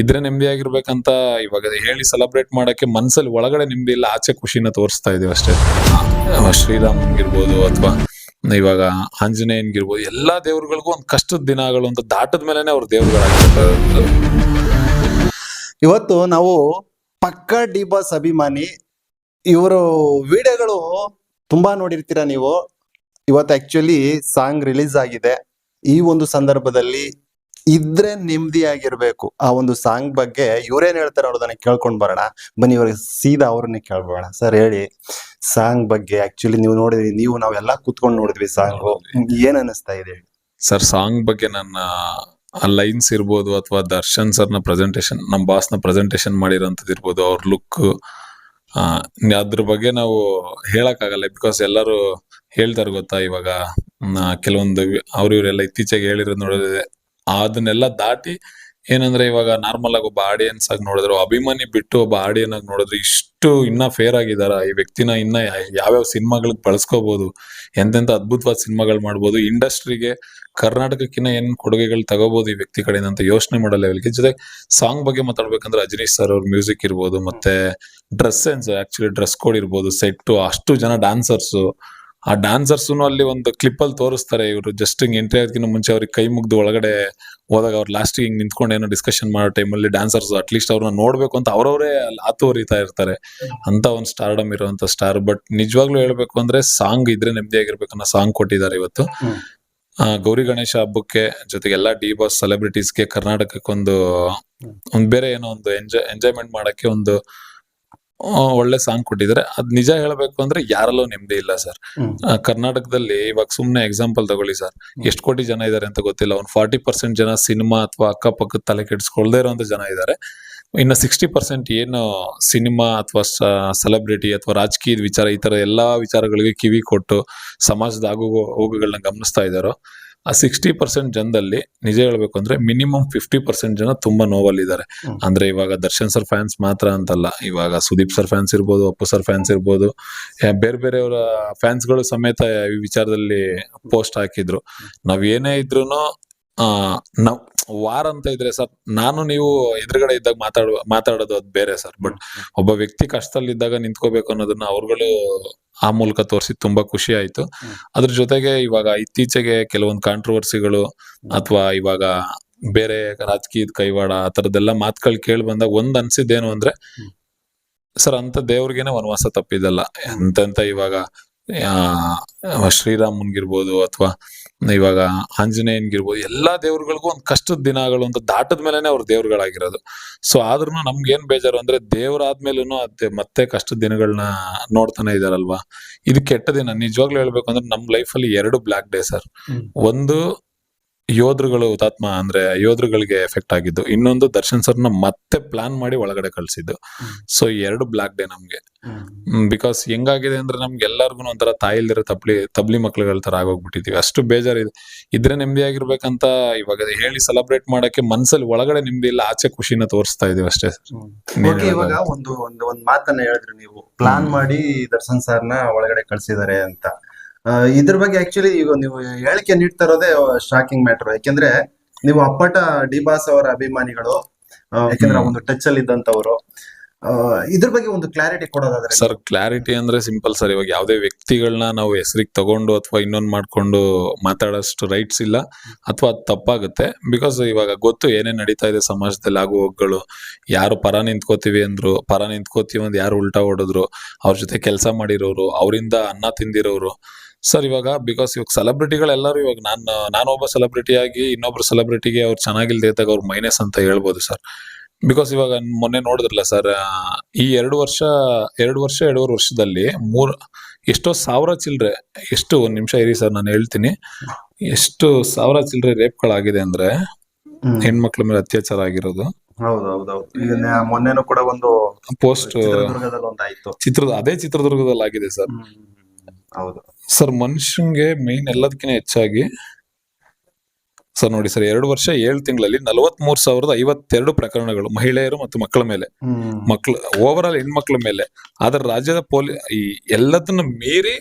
ಇದ್ರೆ ನೆಮ್ಮದಿ ಆಗಿರ್ಬೇಕಂತ ಇವಾಗ ಹೇಳಿ ಸೆಲೆಬ್ರೇಟ್ ಮಾಡೋಕೆ ಮನ್ಸಲ್ಲಿ ಒಳಗಡೆ ನೆಮ್ಮದಿ ಇಲ್ಲ, ಆಚೆ ಖುಷಿನ ತೋರಿಸ್ತಾ ಇದೀವಿ ಅಷ್ಟೇ. ಶ್ರೀರಾಮ್ ಶ್ರೀರಾಮನ್ಗಿರ್ಬೋದು ಅಥವಾ ಇವಾಗ ಆಂಜನೇಯನ್ಗಿರ್ಬೋದು, ಎಲ್ಲಾ ದೇವ್ರಗಳಿಗೂ ಒಂದ್ ಕಷ್ಟದ ದಿನಗಳು ಅಂತ ದಾಟದ ಮೇಲೆನೆ ಅವ್ರ ದೇವ್ರಗಳಾಗಿರ್ತಾರೆ ಇವತ್ತು ನಾವು ಪಕ್ಕ ಡಿ ಅಭಿಮಾನಿ, ಇವರು ವಿಡಿಯೋಗಳು ತುಂಬಾ ನೋಡಿರ್ತೀರಾ ನೀವು? ಇವತ್ತು ಆಕ್ಚುಲಿ ಸಾಂಗ್ ರಿಲೀಸ್ ಆಗಿದೆ. ಈ ಒಂದು ಸಂದರ್ಭದಲ್ಲಿ ಇದ್ರೆ ನೆಮ್ಮದಿಯಾಗಿರ್ಬೇಕು. ಆ ಒಂದು ಸಾಂಗ್ ಬಗ್ಗೆ ಇವ್ರೇನ್ ಹೇಳ್ತಾರೆ ಅವ್ರದನ್ನ ಕೇಳ್ಕೊಂಡ್ ಬರೋಣ. ಬನ್ನಿ ಇವ್ರಿಗೆ ಸೀದಾ ಅವ್ರನ್ನೇ ಕೇಳ್ಬೋಣ ಸರ್ ಹೇಳಿ ಸಾಂಗ್ ಬಗ್ಗೆ ಆಕ್ಚುಲಿ ನೀವು ನೋಡಿದ್ರಿ, ನೀವು ನಾವೆಲ್ಲ ಕುತ್ಕೊಂಡು ನೋಡಿದ್ವಿ ಸಾಂಗ್ ಏನ್ ಅನಿಸ್ತಾ ಇದೆ ಸರ್ ಸಾಂಗ್ ಬಗ್ಗೆ ನನ್ನ, ಆ ಲೈನ್ಸ್ ಇರ್ಬೋದು ಅಥವಾ ದರ್ಶನ್ ಸರ್ನ ಪ್ರೆಸೆಂಟೇಶನ್ ನಮ್ಮ ಬಾಸ್ನ ಪ್ರೆಸೆಂಟೇಶನ್ ಮಾಡಿರೋಂಥದ್ದು ಇರ್ಬೋದು, ಅವ್ರ ಲುಕ್ ಅದ್ರ ಬಗ್ಗೆ ನಾವು ಹೇಳಕ್ಕಾಗಲ್ಲ ಬಿಕಾಸ್ ಎಲ್ಲರೂ ಹೇಳ್ತಾರೆ ಗೊತ್ತಾ ಇವಾಗ. ಕೆಲವೊಂದು ಅವ್ರ ಇವರೆಲ್ಲ ಇತ್ತೀಚೆಗೆ ಹೇಳಿರೋದು ನೋಡಿದ್ರೆ ಅದನ್ನೆಲ್ಲ ದಾಟಿ ಏನಂದ್ರೆ ಇವಾಗ ನಾರ್ಮಲ್ ಆಗಿ ಒಬ್ಬ ಆಡಿಯನ್ಸ್ ಆಗಿ ನೋಡಿದ್ರು ಅಭಿಮಾನಿ ಬಿಟ್ಟು ಒಬ್ಬ ಆಡಿಯನ್ ಆಗಿ ನೋಡಿದ್ರೆ ಇಷ್ಟು ಇನ್ನ ಫೇರ್ ಆಗಿದಾರ, ಈ ವ್ಯಕ್ತಿನ ಇನ್ನ ಯಾವ್ಯಾವ ಸಿನಿಮಾಗಳಿಗೆ ಬಳಸ್ಕೋಬಹುದು ಎಂತೆಂತ ಅದ್ಭುತವಾದ ಸಿನಿಮಾಗಳು ಮಾಡ್ಬೋದು, ಇಂಡಸ್ಟ್ರಿಗೆ ಕರ್ನಾಟಕಕ್ಕಿನ್ನ ಏನ್ ಕೊಡುಗೆಗಳು ತಗೋಬಹುದು ಈ ವ್ಯಕ್ತಿ ಕಡೆಯಿಂದ ಅಂತ ಯೋಚನೆ ಮಾಡೋ ಲೆವೆಲ್ಗೆ ಜೊತೆ ಸಾಂಗ್ ಬಗ್ಗೆ ಮಾತಾಡ್ಬೇಕಂದ್ರೆ ಅಜನೀಶ್ ಸರ್ ಅವ್ರ ಮ್ಯೂಸಿಕ್ ಇರ್ಬೋದು, ಮತ್ತೆ dress sense actually dress code ಇರ್ಬೋದು ಸೆಟ್ ಅಷ್ಟು ಜನ ಡಾನ್ಸರ್ಸ್ ಆ ಡಾನ್ಸರ್ಸ್ ಅಲ್ಲಿ ಒಂದು ಕ್ಲಿಪ್ ಅಲ್ಲಿ ತೋರಿಸ್ತಾರೆ ಇವರು ಜಸ್ಟ್ ಹಿಂಗ್ ಎಂಟ್ರಿ ಆಗೋದಕ್ಕಿಂತ ಮುಂಚೆ ಅವ್ರಿಗೆ ಕೈ ಮುಗ್ದು ಒಳಗಡೆ ಹೋದಾಗ ಅವ್ರು ಲಾಸ್ಟ್ ಹಿಂಗ್ ನಿಂತ್ಕೊಂಡು ಏನೋ ಡಿಸ್ಕಷನ್ ಮಾಡೋ ಟೈಮಲ್ಲಿ ಡಾನ್ಸರ್ಸ್ ಅಟ್ಲೀಸ್ಟ್ ಅವ್ರನ್ನ ನೋಡ್ಬೇಕು ಅಂತ ಅವರವರೇ ಅಲ್ಲಿ ಹರಿತಾ ಇರ್ತಾರೆ. ಅಂತ ಒಂದು ಸ್ಟಾರ್ಡಮ್ ಇರುವಂತ ಸ್ಟಾರ್ ಬಟ್ ನಿಜವಾಗ್ಲೂ ಹೇಳ್ಬೇಕು ಅಂದ್ರೆ ಸಾಂಗ್ ಇದ್ರೆ ನೆಮ್ಮದಿಯಾಗಿರ್ಬೇಕು ಅನ್ನೋ ಸಾಂಗ್ ಕೊಟ್ಟಿದ್ದಾರೆ ಇವತ್ತು. ಆ, ಗೌರಿ ಗಣೇಶ ಹಬ್ಬಕ್ಕೆ ಜೊತೆಗೆ ಎಲ್ಲಾ ಡಿ ಬಾಸ್ ಸೆಲೆಬ್ರಿಟೀಸ್ಗೆ ಕರ್ನಾಟಕಕ್ಕೊಂದು ಒಂದ್ ಬೇರೆ ಏನೋ ಒಂದು ಎಂಜಾಯ್ ಎಂಜಾಯ್ಮೆಂಟ್ ಮಾಡಕ್ಕೆ ಒಂದು ಒಳ್ಳೆ ಸಾಂಗ್ ಕೊಟ್ಟಿದ್ದಾರೆ. ಅದ್ ನಿಜ ಹೇಳ್ಬೇಕು ಅಂದ್ರೆ ಯಾರಲ್ಲೂ ನೆಮ್ಮದಿ ಇಲ್ಲ ಸರ್ ಕರ್ನಾಟಕದಲ್ಲಿ ಇವಾಗ ಸುಮ್ನೆ ಎಕ್ಸಾಂಪಲ್ ತಗೊಳ್ಳಿ ಸರ್ ಎಷ್ಟು ಕೋಟಿ ಜನ ಇದ್ದಾರೆ ಅಂತ ಗೊತ್ತಿಲ್ಲ. ಒಂದ್ ಫಾರ್ಟಿ ಪರ್ಸೆಂಟ್ ಜನ ಸಿನಿಮಾ ಅಥವಾ ಅಕ್ಕಪಕ್ಕದ ತಲೆ ಕೆಡಿಸ್ಕೊಳ್ದೇ ಇರುವಂತ ಜನ ಇದ್ದಾರೆ ಇನ್ನು ಸಿಕ್ಸ್ಟಿ ಪರ್ಸೆಂಟ್ ಏನು ಸಿನಿಮಾ ಅಥವಾ ಸೆಲೆಬ್ರಿಟಿ ಅಥವಾ ರಾಜಕೀಯದ ವಿಚಾರ ಈ ತರ ಎಲ್ಲಾ ವಿಚಾರಗಳಿಗೆ ಕಿವಿ ಕೊಟ್ಟು ಸಮಾಜದ ಆಗು ಹೋಗುಗಳನ್ನ ಗಮನಿಸ್ತಾ ಇದಾರೋ ಆ ಸಿಕ್ಸ್ಟಿ ಪರ್ಸೆಂಟ್ ಜನದಲ್ಲಿ ನಿಜ ಹೇಳ್ಬೇಕು ಅಂದ್ರೆ ಮಿನಿಮಮ್ ಫಿಫ್ಟಿ ಪರ್ಸೆಂಟ್ ಜನ ತುಂಬಾ ನೋವಲ್ಲಿದ್ದಾರೆ. ಇದ್ದಾರೆ ಅಂದ್ರೆ ಇವಾಗ ದರ್ಶನ್ ಸರ್ ಫ್ಯಾನ್ಸ್ ಮಾತ್ರ ಅಂತಲ್ಲ. ಇವಾಗ ಸುದೀಪ್ ಸರ್ ಫ್ಯಾನ್ಸ್ ಇರ್ಬೋದು ಅಪ್ಪು ಸರ್ ಫ್ಯಾನ್ಸ್ ಇರ್ಬೋದು. ಬೇರೆ ಬೇರೆಯವರ ಫ್ಯಾನ್ಸ್ಗಳು ಸಮೇತ ಈ ವಿಚಾರದಲ್ಲಿ ಪೋಸ್ಟ್ ಹಾಕಿದ್ರು. ನಾವ್ ಏನೇ ಇದ್ರು ಆ ನಾವ್ ವಾರ್ ಅಂತ ಇದ್ರೆ ಸರ್, ನಾನು ನೀವು ಎದುರುಗಡೆ ಇದ್ದಾಗ ಮಾತಾಡುವ, ಮಾತಾಡೋದು ಅದು ಬೇರೆ ಸರ್ ಬಟ್ ಒಬ್ಬ ವ್ಯಕ್ತಿ ಕಷ್ಟದಲ್ಲಿ ಇದ್ದಾಗ ನಿಂತ್ಕೋಬೇಕು ಅನ್ನೋದನ್ನ ಅವ್ರುಗಳು ಆ ಮೂಲಕ ತೋರಿಸಿ ತುಂಬಾ ಖುಷಿ ಆಯ್ತು. ಅದ್ರ ಜೊತೆಗೆ ಇವಾಗ ಇತ್ತೀಚೆಗೆ ಕೆಲವೊಂದು ಕಾಂಟ್ರವರ್ಸಿಗಳು ಅಥವಾ ಇವಾಗ ಬೇರೆ ರಾಜಕೀಯದ ಕೈವಾಡ, ಆ ತರದೆಲ್ಲ ಮಾತುಗಳು ಕೇಳಿ ಬಂದಾಗ ಒಂದ್ ಅನ್ಸಿದ್ದೇನು ಅಂದ್ರೆ, ಸರ್ ಅಂತ ದೇವ್ರಿಗೇನೆ ವನವಾಸ ತಪ್ಪಿದಲ್ಲ ಎಂತೆಂತ ಇವಾಗ ಶ್ರೀರಾಮನ್ಗಿರ್ಬೋದು ಅಥವಾ ಇವಾಗ ಆಂಜನೇಯನ್ಗಿರ್ಬೋದು ಎಲ್ಲಾ ದೇವ್ರುಗಳಿಗೂ ಒಂದು ಕಷ್ಟದ ದಿನಗಳು ಅಂತ ದಾಟದ ಮೇಲೆನೆ ಅವ್ರ ದೇವ್ರುಗಳಾಗಿರೋದು. ಸೊ ಆದ್ರೂ ನಮ್ಗೆ ಏನ್ ಬೇಜಾರು ಅಂದ್ರೆ ದೇವ್ರಾದ್ಮೇಲೂ ಅದೇ ಮತ್ತೆ ಕಷ್ಟದ ದಿನಗಳನ್ನ ನೋಡ್ತಾನೆ ಇದಾರಲ್ವಾ? ಇದು ಕೆಟ್ಟ ದಿನ. ನಿಜವಾಗ್ಲೂ ಹೇಳ್ಬೇಕು ಅಂದ್ರೆ ನಮ್ ಲೈಫ್ ಅಲ್ಲಿ ಎರಡು ಬ್ಲಾಕ್ ಡೇ ಸರ್. ಒಂದು ಯೋಧರುಗಳು ಹುತಾತ್ಮ ಅಂದ್ರೆ ಯೋಧರುಗಳಿಗೆ ಎಫೆಕ್ಟ್ ಆಗಿದ್ದು ಇನ್ನೊಂದು ದರ್ಶನ್ ಸರ್ನ ಮತ್ತೆ ಪ್ಲಾನ್ ಮಾಡಿ ಒಳಗಡೆ ಕಳ್ಸಿದ್ದು. ಸೊ ಎರಡು ಬ್ಲಾಕ್ ಡೇ ನಮ್ಗೆ. ಬಿಕಾಸ್ ಹೆಂಗಾಗಿದೆ ಅಂದ್ರೆ ನಮ್ಗೆ ಎಲ್ಲಾರ್ಗು ಒಂಥರ ತಾಯಿಲ್ದಿರೋ ತಬ್ಲಿ ತಬ್ಲಿ ಮಕ್ಳುಗಳ ತರ ಆಗೋಗ್ಬಿಟ್ಟಿದೀವಿ. ಅಷ್ಟು ಬೇಜಾರಿದೆ ಇದ್ರೆ ನೆಮ್ಮದಿ ಆಗಿರ್ಬೇಕಂತ ಇವಾಗ ಹೇಳಿ ಸೆಲೆಬ್ರೇಟ್ ಮಾಡಕ್ಕೆ ಮನ್ಸಲ್ಲಿ ಒಳಗಡೆ ನೆಮ್ಮದಿ ಇಲ್ಲ ಆಚೆ ಖುಷಿನ ತೋರಿಸ್ತಾ ಇದೀವಿ ಅಷ್ಟೇ. ಇವಾಗ ಒಂದು ಒಂದು ಒಂದ್ ಮಾತನ್ನ ಹೇಳಿದ್ರಿ ನೀವು. ಪ್ಲಾನ್ ಮಾಡಿ ದರ್ಶನ್ ಸರ್ನ ಒಳಗಡೆ ಕಳ್ಸಿದಾರೆ ಅಂತ. ಇದ್ರ ಬಗ್ಗೆ ಆಕ್ಚುಲಿ ಈಗ ನೀವು ಹೇಳಿಕೆ ನೀಡ್ತಾ ಇರೋದೇ ಶಾಕಿಂಗ್ ಮ್ಯಾಟರ್ ಯಾಕೆಂದ್ರೆ ನೀವು ಅಪ್ಪಟ ಡಿ ಬಾಸ್ ಅವರ ಅಭಿಮಾನಿಗಳು ಯಾಕಂದ್ರೆ ಒಂದು ಟಚ್ ಅಲ್ಲಿ ಇದ್ದಂತವ್ರು ಇದ್ರ ಬಗ್ಗೆ ಒಂದು ಕ್ಲಾರಿಟಿ ಕೊಡೋದಾದ್ರೆ ಸರ್ ಕ್ಲಾರಿಟಿ ಅಂದ್ರೆ ಸಿಂಪಲ್ ಸರ್ ಇವಾಗ ಯಾವ್ದೇ ವ್ಯಕ್ತಿಗಳನ್ನ ನಾವು ಹೆಸರಿಗೆ ತಗೊಂಡು ಅಥವಾ ಇನ್ನೊಂದ್ ಮಾಡ್ಕೊಂಡು ಮಾತಾಡೋಷ್ಟು ರೈಟ್ಸ್ ಇಲ್ಲ ಅಥವಾ ಅದ್ ತಪ್ಪಾಗುತ್ತೆ. ಬಿಕಾಸ್ ಇವಾಗ ಗೊತ್ತು ಏನೇ ನಡೀತಾ ಇದೆ ಸಮಾಜದಲ್ಲಿ ಆಗು ಹೋಗ್ಗಳು. ಯಾರು ಪರ ನಿಂತ್ಕೋತೀವಿ ಅಂದ್ರು ಪರ ನಿಂತ್ಕೋತೀವಿ ಅಂದ್ ಯಾರು ಉಲ್ಟಾ ಹೊಡೆದ್ರು ಅವ್ರ ಜೊತೆ ಕೆಲಸ ಮಾಡಿರೋರು ಅವರಿಂದ ಅನ್ನ ತಿಂದಿರೋರು ಸರ್ ಇವಾಗ ಬಿಕಾಸ್ ಇವಾಗ ಸೆಲೆಬ್ರಿಟಿಗಳೆಲ್ಲರೂ ಇವಾಗ ನಾನು ನಾನೊಬ್ಬ ಸೆಲೆಬ್ರಿಟಿ ಆಗಿ ಇನ್ನೊಬ್ರು ಸೆಲೆಬ್ರಿಟಿಗೆ ಅವ್ರು ಚೆನ್ನಾಗಿಲ್ದೇ ಇದ್ದಾಗ ಅವ್ರ ಮೈನಸ್ ಅಂತ ಹೇಳ್ಬೋದು ಸರ್. ಬಿಕಾಸ್ ಇವಾಗ ಮೊನ್ನೆ ನೋಡಿದ್ರಲ್ಲ ಸರ್ ಈ ಎರಡು ವರ್ಷ ಎರಡು ವರ್ಷ ಎರಡೂವರೆ ವರ್ಷದಲ್ಲಿ ಮೂರ್ ಎಷ್ಟೋ ಸಾವಿರ ಚಿಲ್ರೆ ಎಷ್ಟು ಒಂದ್ ನಿಮಿಷ ಇರಿ ಸರ್ ನಾನು ಹೇಳ್ತೀನಿ. ಎಷ್ಟು ಸಾವಿರ ಚಿಲ್ರೆ ರೇಪ್ಗಳಾಗಿದೆ ಅಂದ್ರೆ ಹೆಣ್ಮಕ್ಳ ಮೇಲೆ ಅತ್ಯಾಚಾರ ಆಗಿರೋದು. ಹೌದು ಹೌದೌದು ಈಗ ಮೊನ್ನೆನೂ ಕೂಡ ಒಂದು ಪೋಸ್ಟ್ ಚಿತ್ರದ ಅದೇ ಚಿತ್ರದುರ್ಗದಲ್ಲಿ ಆಗಿದೆ ಸರ್. ಹೌದು. ಸರ್ ಮನುಷ್ಯಂಗೆ ಮೇನ್ ಎಲ್ಲದಕ್ಕಿಂತ ಹೆಚ್ಚಾಗಿ ಸರ್ ನೋಡಿ ಸರ್ ಎರಡು ವರ್ಷ ಏಳು ತಿಂಗಳಲ್ಲಿ ನಲವತ್ ಮೂರ್ ಸಾವಿರದ ಐವತ್ತೆರಡು ಪ್ರಕರಣಗಳು ಮಹಿಳೆಯರು ಮತ್ತು ಮಕ್ಕಳ ಮೇಲೆ. ಮಕ್ಕಳು ಮಕ್ಳು ಓವರ್ ಆಲ್ ಹೆಣ್ಮಕ್ಳ ಮೇಲೆ. ಆದ್ರೆ ರಾಜ್ಯದ ಪೊಲೀಸ್ ಈ ಎಲ್ಲದನ್ನ ಮೀರಿ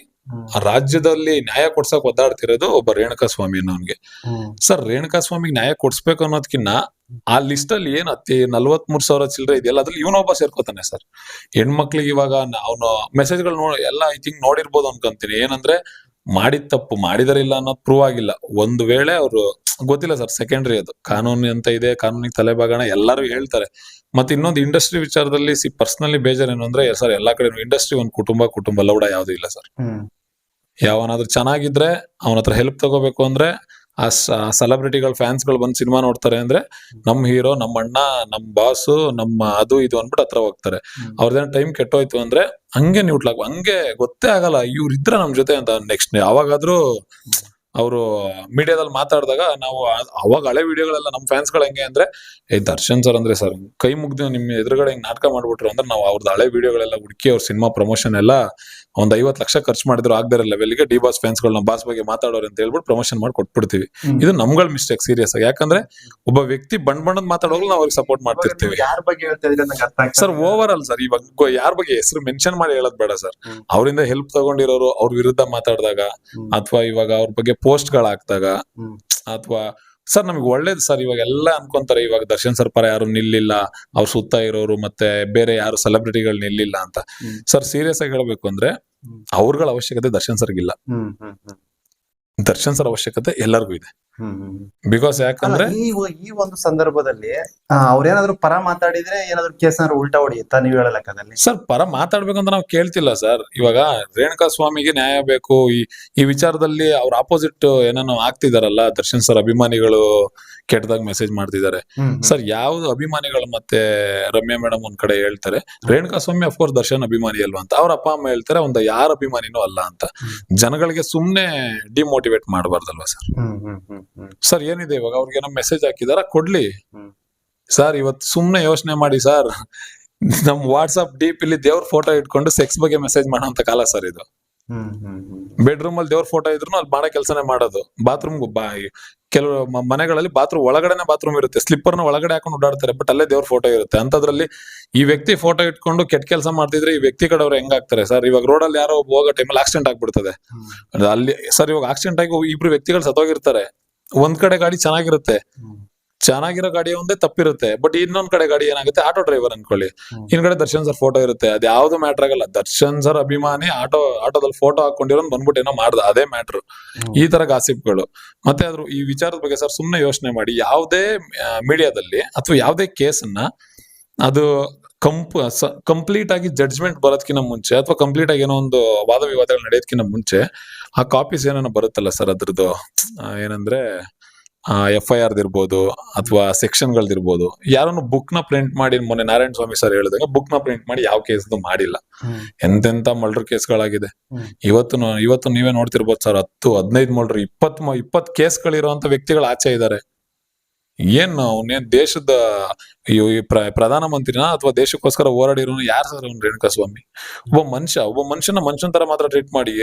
ರಾಜ್ಯದಲ್ಲಿ ನ್ಯಾಯ ಕೊಡ್ಸಕ್ ಒದ್ದಾಡ್ತಿರೋದು ಒಬ್ಬ ರೇಣುಕಾ ಸ್ವಾಮಿ ಅನ್ನೋನ್ಗೆ ಸರ್ ರೇಣುಕಾ ಸ್ವಾಮಿಗೆ ನ್ಯಾಯ ಕೊಡ್ಸ್ಬೇಕು ಅನ್ನೋದಕ್ಕಿನ್ನ ಆ ಲಿಸ್ಟ್ ಅಲ್ಲಿ ಏನ್ ಹತ್ತಿ ನಲ್ವತ್ ಮೂರ್ ಸಾವಿರ ಚಿಲ್ಲರೆ ಇದೆಯಲ್ಲ ಅದ್ರಲ್ಲಿ ಇವನೊಬ್ಬ ಸೇರ್ಕೋತಾನೆ ಸರ್ ಹೆಣ್ಮಕ್ಳಿಗೆ ಇವಾಗ ಅವನು ಮೆಸೇಜ್ಗಳು ನೋಡಿ ಎಲ್ಲ ಐ ಥಿಂಕ್ ನೋಡಿರ್ಬೋದು ಅನ್ಕೊಂತೀನಿ. ಏನಂದ್ರೆ ಮಾಡಿದ ತಪ್ಪು ಮಾಡಿದಾರಿಲ್ಲ ಅನ್ನೋದು ಪ್ರೂವ್ ಆಗಿಲ್ಲ. ಒಂದು ವೇಳೆ ಅವರು ಗೊತ್ತಿಲ್ಲ ಸರ್ ಸೆಕೆಂಡ್ರಿ ಅದು. ಕಾನೂನು ಅಂತ ಇದೆ ಕಾನೂನಿಗೆ ತಲೆಬಾಗಣ ಎಲ್ಲರೂ ಹೇಳ್ತಾರೆ. ಮತ್ತೆ ಇನ್ನೊಂದು ಇಂಡಸ್ಟ್ರಿ ವಿಚಾರದಲ್ಲಿ ಸಿ ಪರ್ಸನಲಿ ಬೇಜಾರ್ ಏನು ಅಂದ್ರೆ ಸರ್ ಎಲ್ಲಾ ಕಡೆ ಇಂಡಸ್ಟ್ರಿ ಒಂದು ಕುಟುಂಬ ಕುಟುಂಬ ಲೌಡ ಯಾವ್ದು ಇಲ್ಲ ಸರ್ ಯಾವನಾದ್ರೂ ಚೆನ್ನಾಗಿದ್ರೆ ಅವನ ಹತ್ರ ಹೆಲ್ಪ್ ತಗೋಬೇಕು ಅಂದ್ರೆ ಆ ಸೆಲೆಬ್ರಿಟಿಗಳ ಫ್ಯಾನ್ಸ್ಗಳು ಬಂದು ಸಿನಿಮಾ ನೋಡ್ತಾರೆ ಅಂದ್ರೆ ನಮ್ ಹೀರೋ ನಮ್ಮ ಅಣ್ಣ ನಮ್ ಬಾಸು ನಮ್ಮ ಅದು ಇದು ಅಂದ್ಬಿಟ್ಟು ಹತ್ರ ಹೋಗ್ತಾರೆ. ಅವ್ರದೇನ ಟೈಮ್ ಕೆಟ್ಟೋಯ್ತು ಅಂದ್ರೆ ಹಂಗೆ ನ್ಯೂಟ್ಲಾಗ್ ಹಂಗೆ ಗೊತ್ತೇ ಆಗಲ್ಲ ಇವ್ರಿದ್ರ ಇದ್ರ ನಮ್ ಜೊತೆ ಅಂತ ನೆಕ್ಸ್ಟ್ ಯಾವಾಗಾದ್ರೂ ಅವರು ಮೀಡಿಯಾದಲ್ಲಿ ಮಾತಾಡಿದಾಗ ನಾವು ಅವಾಗ ಹಳೆ ವಿಡಿಯೋಗಳೆಲ್ಲ ನಮ್ಮ ಫ್ಯಾನ್ಸ್ಗಳು ಹೆಂಗೆ ಅಂದ್ರೆ ಏ ದರ್ಶನ್ ಸರ್ ಅಂದ್ರೆ ಸರ್ ಕೈ ಮುಗ್ದು ನಿಮ್ ಎದುರುಗಡೆ ಹಿಂಗೆ ನಾಟಕ ಮಾಡ್ಬಿಟ್ರು ಅಂದ್ರೆ ನಾವು ಅವ್ರದ್ದು ಹಳೆ ವಿಡಿಯೋಗಳೆಲ್ಲ ಹುಡುಕಿ ಅವ್ರ ಸಿನಿಮಾ ಪ್ರಮೋಷನ್ ಎಲ್ಲ ಒಂದ್ ಐವತ್ ಲಕ್ಷ ಖರ್ಚು ಮಾಡಿದ್ರು ಆಗದಿರೋ ಲೆವೆಲ್ಗೆ ಡಿ ಬಾಸ್ ಫ್ಯಾನ್ಸ್ಗಳು ನಮ್ಮ ಬಾಸ್ ಬಗ್ಗೆ ಮಾತಾಡೋರು ಅಂತ ಹೇಳ್ಬಿಟ್ಟು ಪ್ರಮೋಷನ್ ಮಾಡಿ ಕೊಟ್ಬಿಡ್ತೀವಿ. ಇದು ನಮ್ಗಳ ಮಿಸ್ಟೇಕ್ ಸೀರಿಯಸ್ ಆಗಿ. ಯಾಕಂದ್ರೆ ಒಬ್ಬ ವ್ಯಕ್ತಿ ಬಣ್ಣ ಬಣ್ಣದ ಮಾತಾಡೋರು ನಾವು ಅವ್ರಿಗೆ ಸಪೋರ್ಟ್ ಮಾಡ್ತಿರ್ತೀವಿ. ಸರ್ ಓವರ್ ಆಲ್ ಸರ್ ಇವಾಗ ಯಾರ ಬಗ್ಗೆ ಹೆಸರು ಮೆನ್ಷನ್ ಮಾಡಿ ಹೇಳೋದ್ ಬೇಡ ಸರ್. ಅವರಿಂದ ಹೆಲ್ಪ್ ತಗೊಂಡಿರೋರು ಅವ್ರ ವಿರುದ್ಧ ಮಾತಾಡಿದಾಗ ಅಥವಾ ಇವಾಗ ಅವ್ರ ಬಗ್ಗೆ ಪೋಸ್ಟ್ಗಳು ಹಾಕ್ದಾಗ ಅಥವಾ ಸರ್ ನಮಗೆ ಒಳ್ಳೇದು ಸರ್ ಇವಾಗ ಎಲ್ಲ ಅನ್ಕೊಂತಾರೆ ಇವಾಗ ದರ್ಶನ್ ಸರ್ ಪರ ಯಾರು ನಿಲ್ಲಿಲ್ಲ ಅವ್ರ ಸುತ್ತ ಇರೋರು ಮತ್ತೆ ಬೇರೆ ಯಾರು ಸೆಲೆಬ್ರಿಟಿಗಳು ನಿಲ್ಲಿಲ್ಲ ಅಂತ. ಸರ್ ಸೀರಿಯಸ್ ಆಗಿ ಹೇಳ್ಬೇಕು ಅಂದ್ರೆ. ಅವ್ರಗಳ ಅವಶ್ಯಕತೆ ದರ್ಶನ್ ಸರ್ಗಿಲ್ಲ. ದರ್ಶನ್ ಸರ್ ಅವಶ್ಯಕತೆ ಎಲ್ಲರಿಗೂ ಇದೆ. ಬಿಕಾಸ್ ಯಾಕಂದ್ರೆ ಈ ಈ ಒಂದು ಸಂದರ್ಭದಲ್ಲಿ ಅವ್ರ ಅವ್ರೇನಾದ್ರು ಪರ ಮಾತಾಡಿದ್ರೆ ಏನಾದ್ರು ಕೇಸ್ ಏನಾದ್ರು ಉಲ್ಟಾ ಹೊಡಿಯುತ್ತಾ ನೀವು ಹೇಳೋ ಲೆಕ್ಕದಲ್ಲಿ? ಸರ್ ಪರ ಮಾತಾಡ್ಬೇಕಂತ ನಾವು ಕೇಳ್ತಿಲ್ಲ ಸರ್ ಇವಾಗ ರೇಣುಕಾ ಸ್ವಾಮಿಗೆ ನ್ಯಾಯ ಬೇಕು. ಈ ಈ ವಿಚಾರದಲ್ಲಿ ಅವ್ರ ಆಪೋಸಿಟ್ ಏನೇನೋ ಆಗ್ತಿದಾರಲ್ಲ ದರ್ಶನ್ ಸರ್ ಅಭಿಮಾನಿಗಳು ಕೆಟ್ಟದಾಗ ಮೆಸೇಜ್ ಮಾಡ್ತಿದ್ದಾರೆ ಸರ್ ಯಾವ್ದು ಅಭಿಮಾನಿಗಳು ಮತ್ತೆ ರಮ್ಯಾ ಮೇಡಮ್ ಒಂದ್ ಕಡೆ ಹೇಳ್ತಾರೆ ರೇಣುಕಾ ಸ್ವಾಮಿ ಅಫ್ಕೋರ್ಸ್ ದರ್ಶನ್ ಅಭಿಮಾನಿ ಅಲ್ವಾ ಅಂತ. ಅವ್ರ ಅಪ್ಪ ಅಮ್ಮ ಹೇಳ್ತಾರೆ ಒಂದು ಯಾರ ಅಭಿಮಾನಿನೂ ಅಲ್ಲ ಅಂತ. ಜನಗಳಿಗೆ ಸುಮ್ನೆ ಡಿಮೋಟಿವೇಟ್ ಮಾಡಬಾರ್ದಲ್ವಾ ಸರ್ ಹ್ಮ್. ಸರ್ ಏನಿದೆ ಇವಾಗ? ಅವ್ರಿಗೆ ಏನೋ ಮೆಸೇಜ್ ಹಾಕಿದಾರ? ಕೊಡ್ಲಿ. ಸರ್ ಇವತ್ತು ಸುಮ್ನೆ ಯೋಚನೆ ಮಾಡಿ ಸರ್ ನಮ್ ವಾಟ್ಸ್ಆಪ್ ಡೀಪ್ ಇಲ್ಲಿ ದೇವ್ರ ಫೋಟೋ ಇಟ್ಕೊಂಡು ಸೆಕ್ಸ್ ಬಗ್ಗೆ ಮೆಸೇಜ್ ಮಾಡೋಂತ ಕಾಲ ಸರ್ ಇದು. ಬೆಡ್ರೂಮ್ ಅಲ್ಲಿ ದೇವ್ರ ಫೋಟೋ ಇದ್ರು ಅಲ್ಲಿ ಮಾಡೋ ಕೆಲಸನೇ ಮಾಡೋದು. ಬಾತ್ರೂಮ್ ಕೆಲವು ಮನೆಗಳಲ್ಲಿ ಬಾತ್ರೂಮ್ ಒಳಗಡೆನೆ ಬಾತ್ರೂಮ್ ಇರುತ್ತೆ. ಸ್ಲಿಪ್ಪರ್ನ ಒಳಗಡೆ ಹಾಕೊಂಡು ಓಡಾಡ್ತಾರೆ ಬಟ್ ಅಲ್ಲೇ ದೇವ್ರ ಫೋಟೋ ಇರುತ್ತೆ. ಅಂತದ್ರಲ್ಲಿ ಈ ವ್ಯಕ್ತಿ ಫೋಟೋ ಇಟ್ಕೊಂಡು ಕೆಟ್ಟ ಕೆಲಸ ಮಾಡ್ತಿದ್ರೆ ಈ ವ್ಯಕ್ತಿ ಕಡೆಯವ್ರು ಹೆಂಗಾಗ್ತಾರೆ ಸರ್ ಇವಾಗ ರೋಡ್ ಅಲ್ಲಿ ಯಾರೋ ಹೋಗೋ ಟೈಮಲ್ಲಿ ಆಕ್ಸಿಡೆಂಟ್ ಆಗ್ಬಿಡ್ತದೆ. ಅಲ್ಲಿ ಸರ್ ಇವಾಗ ಆಕ್ಸಿಡೆಂಟ್ ಆಗಿ ಇಬ್ರು ವ್ಯಕ್ತಿಗಳು ಸತ್ತೋಗಿರ್ತಾರೆ. ಒಂದ್ ಕಡೆ ಗಾಡಿ ಚೆನ್ನಾಗಿರುತ್ತೆ. ಚೆನ್ನಾಗಿರೋ ಗಾಡಿ ಒಂದೇ ತಪ್ಪಿರುತ್ತೆ. ಬಟ್ ಇನ್ನೊಂದ್ ಕಡೆ ಗಾಡಿ ಏನಾಗುತ್ತೆ? ಆಟೋ ಡ್ರೈವರ್ ಅನ್ಕೊಳ್ಳಿ. ಇನ್ ಹಿಂದ್ಗಡೆ ದರ್ಶನ್ ಸರ್ ಫೋಟೋ ಇರುತ್ತೆ. ಅದ್ ಯಾವ್ದು ಮ್ಯಾಟರ್ ಆಗಲ್ಲ. ದರ್ಶನ್ ಸರ್ ಅಭಿಮಾನಿ ಆಟೋ ಆಟೋದಲ್ಲಿ ಫೋಟೋ ಹಾಕೊಂಡಿರೋನ್ ಬಂದ್ಬಿಟ್ಟು ಏನೋ ಮಾಡ್ದ. ಅದೇ ಮ್ಯಾಟರ್ ಈ ತರ ಗಾಸಿಪ್ಗಳು ಮತ್ತೆ ಅದ್ರ ಈ ವಿಚಾರದ ಬಗ್ಗೆ ಸರ್ ಸುಮ್ನೆ ಯೋಚನೆ ಮಾಡಿ. ಯಾವುದೇ ಮೀಡಿಯಾದಲ್ಲಿ ಅಥವಾ ಯಾವುದೇ ಕೇಸನ್ನ ಅದು ಕಂಪ್ ಕಂಪ್ಲೀಟ್ ಆಗಿ ಜಡ್ಜ್ಮೆಂಟ್ ಬರೋದಕ್ಕಿಂತ ಮುಂಚೆ ಅಥವಾ ಕಂಪ್ಲೀಟ್ ಆಗಿ ಏನೋ ಒಂದು ವಾದ ವಿವಾದಗಳು ನಡೆಯೋದಕ್ಕಿಂತ ಮುಂಚೆ ಆ ಕಾಪೀಸ್ ಏನೇನೋ ಬರುತ್ತಲ್ಲ ಸರ್ ಅದ್ರದ್ದು? ಏನಂದ್ರೆ ಎಫ್ ಐ ಆರ್ ಇರ್ಬೋದು ಅಥವಾ ಸೆಕ್ಷನ್ ಗಳದಿರ್ಬೋದು ಯಾರನ್ನು ಬುಕ್ನ ಪ್ರಿಂಟ್ ಮಾಡಿ ಮೊನ್ನೆ ನಾರಾಯಣ ಸ್ವಾಮಿ ಸರ್ ಹೇಳಿದಾಗ ಬುಕ್ನ ಪ್ರಿಂಟ್ ಮಾಡಿ ಯಾವ ಕೇಸ್ದು ಮಾಡಿಲ್ಲ. ಎಂತೆಂತ ಮಲ್ಡರ್ ಕೇಸ್ಗಳಾಗಿದೆ. ಗಳಾಗಿದೆ ಇವತ್ತು ಇವತ್ತು ನೀವೇ ನೋಡ್ತಿರ್ಬೋದು ಸರ್ ಹತ್ತು ಹದಿನೈದು ಮಲ್ಡರ್ ಇಪ್ಪತ್ ಕೇಸ್ ಇಪ್ಪತ್ ಕೇಸ್ಗಳಿರುವಂತ ವ್ಯಕ್ತಿಗಳು ಆಚೆ ಇದ್ದಾರೆ. ಏನ್ ಅವನೇನ್ ದೇಶದ ಈ- ಪ್ರಧಾನ ಪ್ರಧಾನಮಂತ್ರಿನ ಅಥವಾ ದೇಶಕ್ಕೋಸ್ಕರ ಹೋರಾಡಿರೋ ಯಾರು ಸರ್ ಅವ್ನು ರೇಣುಕಾ ಸ್ವಾಮಿ ಒಬ್ಬ ಮನುಷ್ಯ, ಒಬ್ಬ ಮನುಷ್ಯನ ಮನುಷ್ಯನ ತರ ಮಾತ್ರ ಟ್ರೀಟ್ ಮಾಡಿ